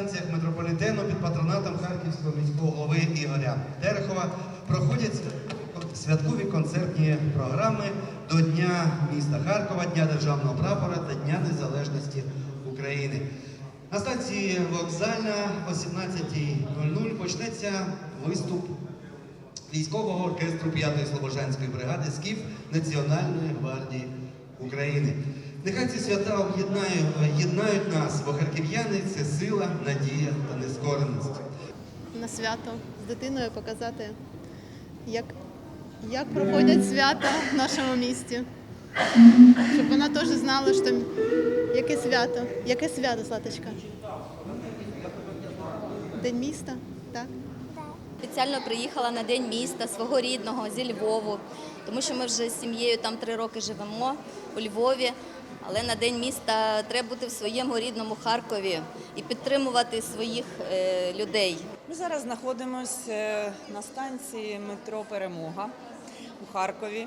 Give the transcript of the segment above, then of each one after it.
станціях метрополітену під патронатом Харківського міського голови Ігоря Терехова проходять святкові концертні програми до Дня міста Харкова, Дня державного прапора та Дня Незалежності України. На станції вокзальна о 17.00 почнеться виступ військового оркестру 5-ї Слобожанської бригади СКІФ Національної гвардії України. Нехай ці свята об'єднають єднають нас, бо харків'яни це сила, надія та нескореність. на свято з дитиною показати, як, як проходять свята в нашому місті. Щоб вона теж знала, що яке свято, яке свято, Златочка? День міста, так? Спеціально приїхала на день міста свого рідного зі Львову, тому що ми вже з сім'єю там три роки живемо у Львові. Але на день міста треба бути в своєму рідному Харкові і підтримувати своїх е, людей. Ми зараз знаходимося е, на станції метро Перемога у Харкові.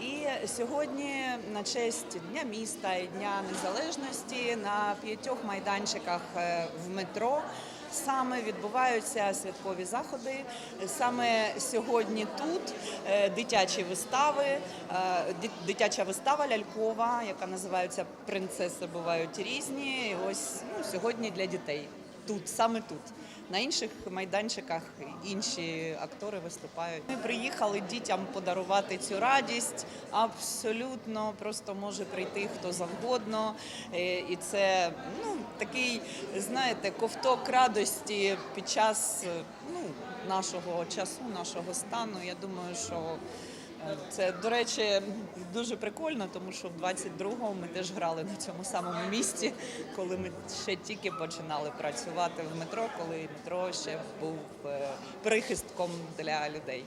І сьогодні на честь Дня міста і Дня Незалежності на п'ятьох майданчиках е, в метро саме відбуваються святкові заходи. Саме сьогодні тут е, дитячі вистави, е, дитяча вистава лялькова, яка називається Принцеси бувають різні. І ось ну, сьогодні для дітей. Тут, саме тут. На інших майданчиках інші актори виступають. Ми приїхали дітям подарувати цю радість. Абсолютно просто може прийти хто завгодно. Е, І це ну, такий, знаєте, ковток радості під час е, ну, нашого часу, нашого стану. Я думаю, що це, до речі, дуже прикольно, тому що в 22-му ми теж грали на цьому самому місці, коли ми ще тільки починали працювати в метро, коли метро ще був е, прихистком для людей.